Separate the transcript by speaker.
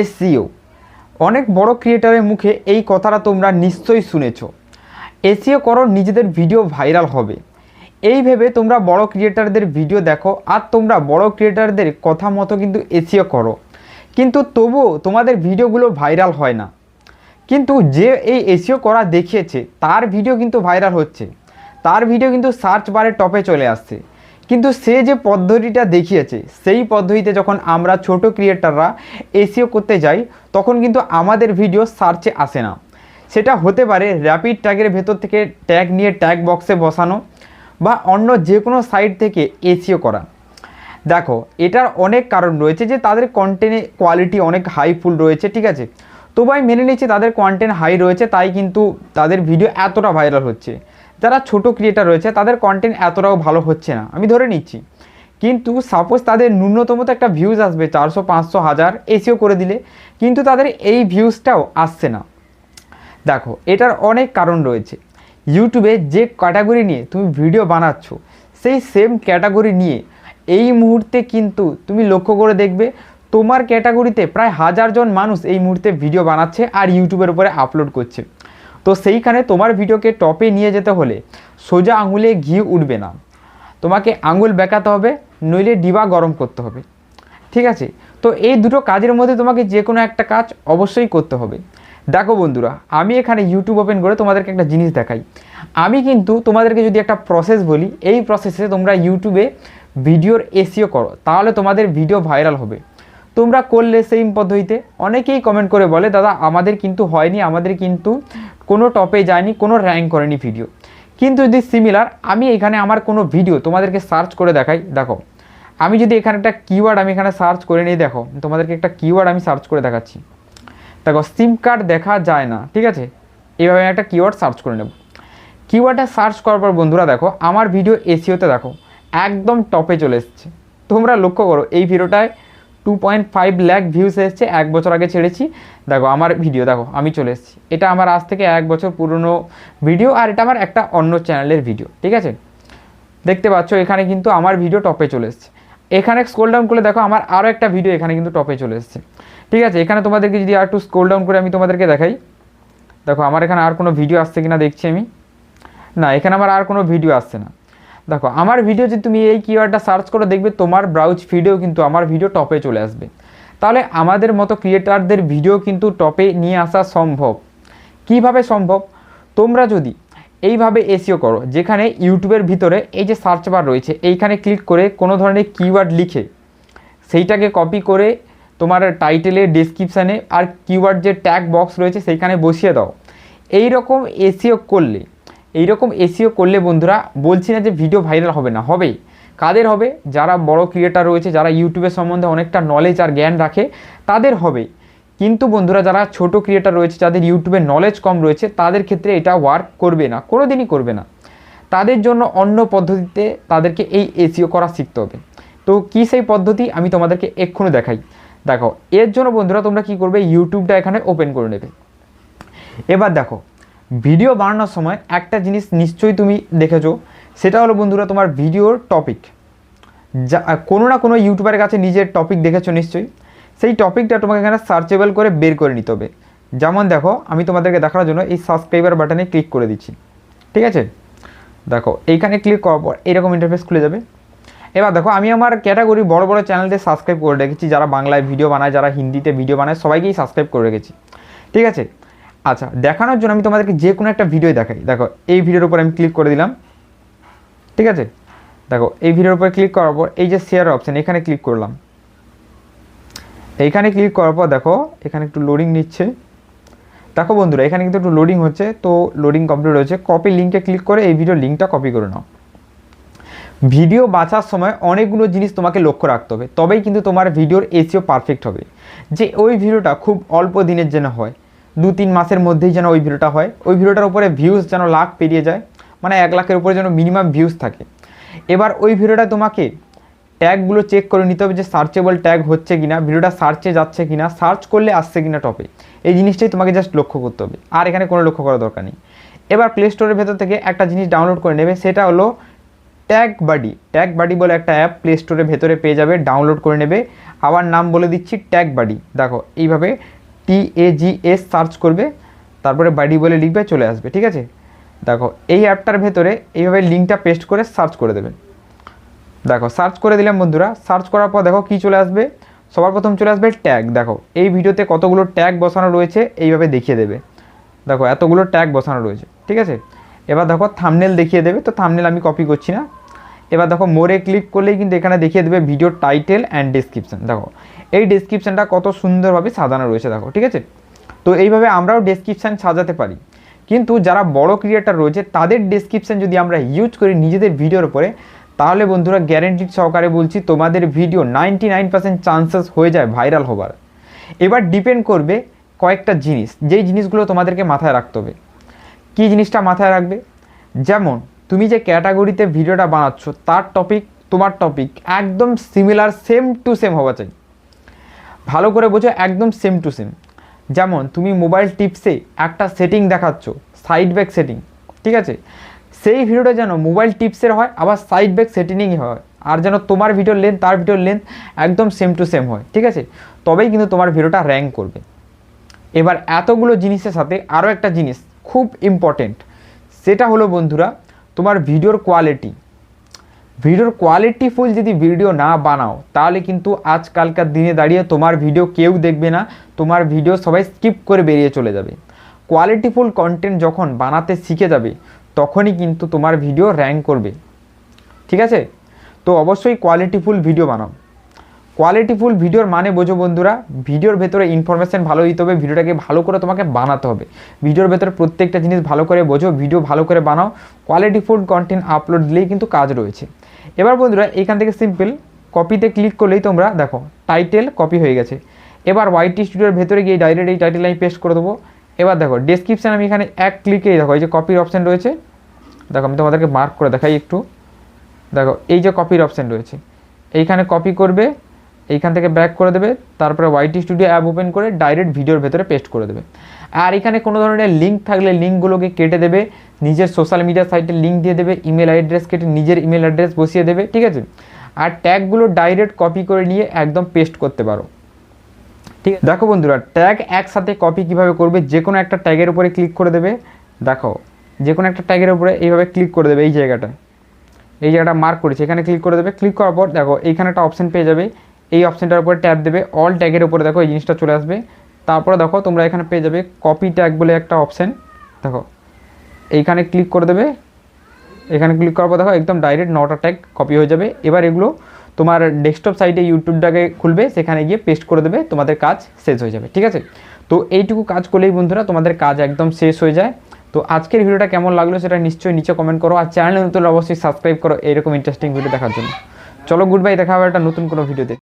Speaker 1: SEO অনেক বড় ক্রিয়েটারের মুখে এই কথাটা তোমরা নিশ্চয়ই শুনেছো। এসিও করো, নিজেদের ভিডিও ভাইরাল হবে। এই ভেবে তোমরা বড় ক্রিয়েটারদের ভিডিও দেখো আর তোমরা বড় ক্রিয়েটারদের কথা মতো কিন্তু এসিও করো। কিন্তু তবুও তোমাদের ভিডিওগুলো ভাইরাল হয় না। কিন্তু যে এই এসিও করা দেখিয়েছে, তার ভিডিও কিন্তু ভাইরাল হচ্ছে। তার ভিডিও কিন্তু সার্চ বারে টপে চলে আসছে। কিন্তু সে যে পদ্ধতিটা দেখিয়েছে, সেই পদ্ধতিতে যখন আমরা ছোট ক্রিয়েটাররা এসিও করতে যাই, তখন কিন্তু আমাদের ভিডিও সার্চে আসে না। সেটা হতে পারে র্যাপিড ট্যাগের ভেতর থেকে ট্যাগ নিয়ে ট্যাগ বক্সে বসানো বা অন্য যে কোনো সাইট থেকে এসিও করা। দেখো, এটার অনেক কারণ রয়েছে যে তাদের কন্টেন্টে কোয়ালিটি অনেক হাইফুল রয়েছে, ঠিক আছে? তবু আমি মেনে নিচ্ছি তাদের কন্টেন্ট হাই রয়েছে, তাই কিন্তু তাদের ভিডিও এতটা ভাইরাল হচ্ছে। যারা ছোট ক্রিয়েটার রয়েছে, তাদের কন্টেন্ট এতটাও ভালো হচ্ছে না। আমি ধরে নিচ্ছি। কিন্তু সাপোজ তাদের ন্যূনতম তো একটা ভিউজ আসবে, চারশো, পাঁচশো, হাজার এসিও করে দিলে। কিন্তু তাদের এই ভিউজটাও আসছে না। দেখো, এটার অনেক কারণ রয়েছে। ইউটিউবে যে ক্যাটাগরি নিয়ে তুমি ভিডিও বানাচ্ছ, সেই সেম ক্যাটাগরি নিয়ে এই মুহূর্তে কিন্তু তুমি লক্ষ্য করে দেখবে, তোমার ক্যাটাগরিতে প্রায় হাজারজন মানুষ এই মুহূর্তে ভিডিও বানাচ্ছে আর ইউটিউবের উপরে আপলোড করছে। তো সেইখানে তোমার ভিডিওকে টপে নিয়ে যেতে হলে সোজা আঙুলে ঘি উঠবে না। তোমাকে আঙুল বেঁকাতে হবে, নইলে ডিবা গরম করতে হবে। ঠিক আছে? তো এই দুটো কাজের মধ্যে তোমাকে যে কোনো একটা কাজ অবশ্যই করতে হবে। দেখো বন্ধুরা, আমি এখানে ইউটিউব ওপেন করে তোমাদেরকে একটা জিনিস দেখাই। আমি কিন্তু তোমাদেরকে যদি একটা প্রসেস বলি, এই প্রসেসে তোমরা ইউটিউবে ভিডিওর এসিও করো, তাহলে তোমাদের ভিডিও ভাইরাল হবে। তোমরা করলে সেম পদ্ধতিতে। অনেকেই কমেন্ট করে বলে, দাদা, আমাদের কিন্তু হয়নি, আমাদের কিন্তু কোনো টপে যায়নি, কোনো র্যাঙ্ক করেনি ভিডিও কিন্তু যদি সিমিলার আমি এখানে আমার কোনো ভিডিও তোমাদেরকে সার্চ করে দেখাই। দেখো, আমি যদি এখানে একটা কিওয়ার্ড আমি এখানে সার্চ করে নিই, দেখো, তোমাদেরকে একটা কিওয়ার্ড আমি সার্চ করে দেখাচ্ছি। দেখো সিম কার্ড দেখা যায় না, ঠিক আছে? এইভাবে আমি একটা কিওয়ার্ড সার্চ করে নেব। কিওয়ার্ডটা সার্চ করার পর বন্ধুরা, দেখো, আমার ভিডিও এসিওতে দেখো, একদম টপে চলে এসছে। তোমরা লক্ষ্য করো, এই ভিডিওটায় two point five lakh views এসছে, এক বছর আগে ছেড়েছি। দেখো, আমার ভিডিও দেখো, আমি চলে এসেছি। এটা আমার আজ থেকে এক বছর পুরনো ভিডিও আর এটা আমার একটা অন্য চ্যানেলের ভিডিও ঠিক আছে? দেখতে পাচ্ছ, এখানে কিন্তু আমার ভিডিও টপে চলে এসছে। এখানে স্ক্রোল ডাউন করলে দেখো, আমার আরও একটা ভিডিও এখানে কিন্তু টপে চলে এসছে। ঠিক আছে, এখানে তোমাদেরকে যদি আর একটু স্ক্রোল ডাউন করে আমি তোমাদেরকে দেখাই। দেখো, আমার এখানে আর কোনো ভিডিও আসছে কিনা দেখছি আমি। না, এখানে আমার আর কোনো ভিডিও আসছে না। দেখো, আমার ভিডিও যদি তুমি এই কিওয়ার্ডটা সার্চ করে দেখবে, তোমার ব্রাউজ ভিডিও কিন্তু আমার ভিডিও টপে চলে আসবে। তাহলে আমাদের মতো ক্রিয়েটারদের ভিডিও কিন্তু টপে নিয়ে আসা সম্ভব। কীভাবে সম্ভব? তোমরা যদি এইভাবে এসিও করো, যেখানে ইউটিউবের ভিতরে এই যে সার্চ বার রয়েছে, এইখানে ক্লিক করে কোনো ধরনের কিওয়ার্ড লিখে, সেইটাকে কপি করে তোমার টাইটেলে ডেসক্রিপশানে আর কিওয়ার্ড যে ট্যাগ বক্স রয়েছে, সেইখানে বসিয়ে দাও। এই রকম এসিও করলে এই রকম এসিও করলে বন্ধুরা বলছি না যে ভিডিও ভাইরাল হবে না, হবেই। কাদের হবে? যারা বড় ক্রিয়েটার রয়েছে, যারা ইউটিউবের সম্বন্ধে অনেকটা নলেজ আর জ্ঞান রাখে, তাদের হবে। কিন্তু বন্ধুরা, যারা ছোট ক্রিয়েটার রয়েছে, যাদের ইউটিউবে নলেজ কম রয়েছে, তাদের ক্ষেত্রে এটা ওয়ার্ক করবে না কোনো দিনই করবে না। তাদের জন্য অন্য পদ্ধতিতে তাদেরকে এই এসিও করা শিখতে হবে। তো কী সেই পদ্ধতি? আমি তোমাদেরকে এক্ষুনি দেখাই। দেখো, এর জন্য বন্ধুরা তোমরা কি করবে? ইউটিউবটা এখানে ওপেন করে নেবে। এবার দেখো ভিডিও বানানোর সময় একটা জিনিস নিশ্চয়ই তুমি দেখেছ, সেটা হলো বন্ধুরা তোমার ভিডিওর টপিক যা, কোনো না কোনো ইউটিউবারের কাছে নিজের টপিক দেখেছ নিশ্চয়ই? সেই টপিকটা তোমাকে এখানে সার্চেবল করে বের করে নিতে হবে। যেমন দেখো, আমি তোমাদেরকে দেখানোর জন্য এই সাবস্ক্রাইবার বাটনে ক্লিক করে দিচ্ছি। ঠিক আছে? দেখো, এইখানে ক্লিক করার পর এরকম ইন্টারফেস খুলে যাবে। এবার দেখো, আমি আমার ক্যাটাগরি বড় বড় চ্যানেলদের সাবস্ক্রাইব করে রেখেছি, যারা বাংলায় ভিডিও বানায়, যারা হিন্দিতে ভিডিও বানায়, সবাইকেই সাবস্ক্রাইব করে রেখেছি। ঠিক আছে? আচ্ছা দেখানোর জন্য আমি তোমাদেরকে যে কোনো একটা ভিডিও দেখাই। দেখো, এই ভিডিওর উপর আমি ক্লিক করে দিলাম। ঠিক আছে? দেখো, এই ভিডিওর উপর ক্লিক করার পর এই যে শেয়ার অপশান এখানে ক্লিক করলাম। এইখানে ক্লিক করার পর দেখো, এখানে একটু লোডিং নিচ্ছে। দেখো বন্ধুরা, এখানে কিন্তু একটু লোডিং হচ্ছে। তো লোডিং কমপ্লিট হয়েছে। কপি লিঙ্কে ক্লিক করে এই ভিডিও লিঙ্কটা কপি করে নাও। ভিডিও বাছার সময় অনেকগুলো জিনিস তোমাকে লক্ষ্য রাখতে হবে। তবেই কিন্তু তোমার ভিডিওর এসিও পারফেক্ট হবে। যে ওই ভিডিওটা খুব অল্প দিনের জন্য হয়। দু তিন মাসের মধ্যেই যেন ওই ভিডিওটা হয়। ওই ভিডিওটার উপরে ভিউজ যেন লাখ পেরিয়ে যায় মানে এক লাখের উপরে যেন মিনিমাম ভিউজ থাকে। এবার ওই ভিডিওটা তোমাকে ট্যাগগুলো চেক করে নিতে হবে যে সার্চেবল ট্যাগ হচ্ছে কিনা, ভিডিওটা সার্চে যাচ্ছে কিনা সার্চ করলে আসছে কিনা টপে এই জিনিসটাই তোমাকে জাস্ট লক্ষ্য করতে হবে। আর এখানে কোনো লক্ষ্য করার দরকার নেই। এবার প্লে স্টোরের ভেতর থেকে একটা জিনিস ডাউনলোড করে নেবে, সেটা হলো ট্যাগ বাডি ট্যাগ বাডি বলে একটা অ্যাপ প্লে স্টোরের ভেতরে পেয়ে যাবে ডাউনলোড করে নেবে। আবার নাম বলে দিচ্ছি ট্যাগ বাডি দেখো, এইভাবে টি এ সার্চ করবে, তারপরে বাডি বলে লিখবে, চলে আসবে, ঠিক আছে? দেখো, এই অ্যাপটার ভেতরে এইভাবে লিঙ্কটা পেস্ট করে সার্চ করে দেবে। দেখো সার্চ করে দিলাম বন্ধুরা সার্চ করার পর দেখো কি চলে আসবে? সবার প্রথম চলে আসবে ট্যাগ দেখো, এই ভিডিওতে কতগুলো ট্যাগ বসানো রয়েছে, এইভাবে দেখিয়ে দেবে। দেখো, এতগুলো ট্যাগ বসানো রয়েছে, ঠিক আছে? এবার দেখো থামনেল দেখিয়ে দেবে, তো থামনেল আমি কপি করছি না। এবার দেখো মোরে ক্লিক করলেই কিন্তু এখানে দেখিয়ে দেবে ভিডিও টাইটেল অ্যান্ড ডিসক্রিপশন দেখো, এই ডিসক্রিপশানটা কত সুন্দরভাবে সাজানো রয়েছে, দেখো, ঠিক আছে? তো এইভাবে আমরাও ডেসক্রিপশান সাজাতে পারি। কিন্তু যারা বড় ক্রিয়েটার রয়েছে, তাদের ডেসক্রিপশান যদি আমরা ইউজ করি নিজেদের ভিডিওর উপরে, তাহলে বন্ধুরা গ্যারেন্টিড সহকারে বলছি তোমাদের video ninety nine percent chances হয়ে যায় ভাইরাল হবার। এবার ডিপেন্ড করবে কয়েকটা জিনিস, যেই জিনিসগুলো তোমাদেরকে মাথায় রাখতে হবে। কী জিনিসটা মাথায় রাখবে? যেমন তুমি যে ক্যাটাগরিতে ভিডিওটা বানাচ্ছ, তার টপিক তোমার টপিক একদম সিমিলার সেম টু সেম হওয়া চাই। ভালো করে বোঝো, একদম সেম টু সেম যেমন, তুমি মোবাইল টিপসে একটা সেটিং দেখাচ্ছ সাইড ব্যাক সেটিং ঠিক আছে? সেই ভিডিওটা যেন মোবাইল টিপসের হয়, আবার সাইড ব্যাক সেটিংই হয়, আর যেন তোমার ভিডিওর লেন্থ তার ভিডিওর লেন্থ একদম সেম টু সেম হয়, ঠিক আছে? তবেই কিন্তু তোমার ভিডিওটা র্যাঙ্ক করবে। এবার এতগুলো জিনিসের সাথে আরও একটা জিনিস খুব ইম্পর্টেন্ট সেটা হলো বন্ধুরা তোমার ভিডিওর কোয়ালিটি ভিডিওর কোয়ালিটি ফুল যদি ভিডিও না বানাও, তাহলে কিন্তু আজকালকার দিনে দাঁড়িয়ে তোমার ভিডিও কেউ দেখবে না, তোমার ভিডিও সবাই স্কিপ করে বেরিয়ে চলে যাবে। কোয়ালিটিফুল কন্টেন্ট যখন বানাতে শিখে যাবে, তখনই কিন্তু তোমার ভিডিও র্যাঙ্ক করবে। ঠিক আছে? তো অবশ্যই কোয়ালিটিফুল ভিডিও বানাও। কোয়ালিটিফুল ভিডিওর মানে বোঝো বন্ধুরা, ভিডিওর ভেতরে ইনফরমেশান ভালো দিতে হবে, ভিডিওটাকে ভালো করে তোমাকে বানাতে হবে। ভিডিওর ভেতরে প্রত্যেকটা জিনিস ভালো করে বোঝো ভিডিও ভালো করে বানাও কোয়ালিটিফুল কন্টেন্ট আপলোড দিলেই কিন্তু কাজ রয়েছে। এবার বন্ধুরা, এখান থেকে সিম্পল কপিতে ক্লিক করলেই তোমরা দেখো টাইটেল কপি হয়ে গেছে। এবার ওয়াইটি স্টুডিওর ভেতরে গিয়ে ডাইরেক্ট এই টাইটেল আমি পেস্ট করে দেবো। এবার দেখো ডেসক্রিপশান আমি এখানে এক ক্লিকেই দেখো, এই যে কপির অপশান রয়েছে। দেখো, আমি তোমাদেরকে মার্ক করে দেখাই একটু। দেখো, এই যে কপির অপশান রয়েছে। এইখানে কপি করবে এইখান থেকে ব্যাক করে দেবে, তারপরে ওয়াইটি স্টুডিও অ্যাপ ওপেন করে ডাইরেক্ট ভিডিওর ভেতরে পেস্ট করে দেবে। আর এখানে কোনো ধরনের লিঙ্ক থাকলে লিঙ্কগুলোকে কেটে দেবে, নিজের সোশ্যাল মিডিয়া সাইটে লিঙ্ক দিয়ে দেবে ইমেল অ্যাড্রেস কেটে নিজের ইমেল অ্যাড্রেস বসিয়ে দেবে, ঠিক আছে? আর ট্যাগগুলো ডাইরেক্ট কপি করে নিয়ে একদম পেস্ট করতে পারো। ঠিক আছে? দেখো বন্ধুরা ট্যাগ একসাথে কপি কীভাবে করবে, যে কোনো একটা ট্যাগের উপরে ক্লিক করে দেবে। দেখো, যে কোনো একটা ট্যাগের উপরে এইভাবে ক্লিক করে দেবে এই জায়গাটা। এই জায়গাটা মার্ক করেছে, এখানে ক্লিক করে দেবে। ক্লিক করার পর দেখো, এইখানে একটা অপশন পেয়ে যাবে। এই অপশানটার উপরে ট্যাপ দেবে অল ট্যাগের উপরে দেখো এই জিনিসটা চলে আসবে। তারপরে দেখো তোমরা এখানে পেয়ে যাবে কপি ট্যাগ বলে একটা অপশান দেখো, এইখানে ক্লিক করে দেবে। এখানে ক্লিক করার পর দেখো একদম ডাইরেক্ট নটা ট্যাগ কপি হয়ে যাবে। এবার এগুলো তোমার ডেস্কটপ সাইটে ইউটিউবটাকে খুলবে, সেখানে গিয়ে পেস্ট করে দেবে, তোমাদের কাজ শেষ হয়ে যাবে, ঠিক আছে? তো এইটুকু কাজ করলেই বন্ধুরা তোমাদের কাজ একদম শেষ হয়ে যায়। তো আজকের ভিডিওটা কেমন লাগল সেটা নিশ্চয়ই নিচে কমেন্ট করো, আর চ্যানেল নতুন অবশ্যই সাবস্ক্রাইব করো, এরকম ইন্টারেস্টিং ভিডিও দেখার জন্য। চলো গুড বাই দেখা হবে একটা নতুন কোনো ভিডিওতে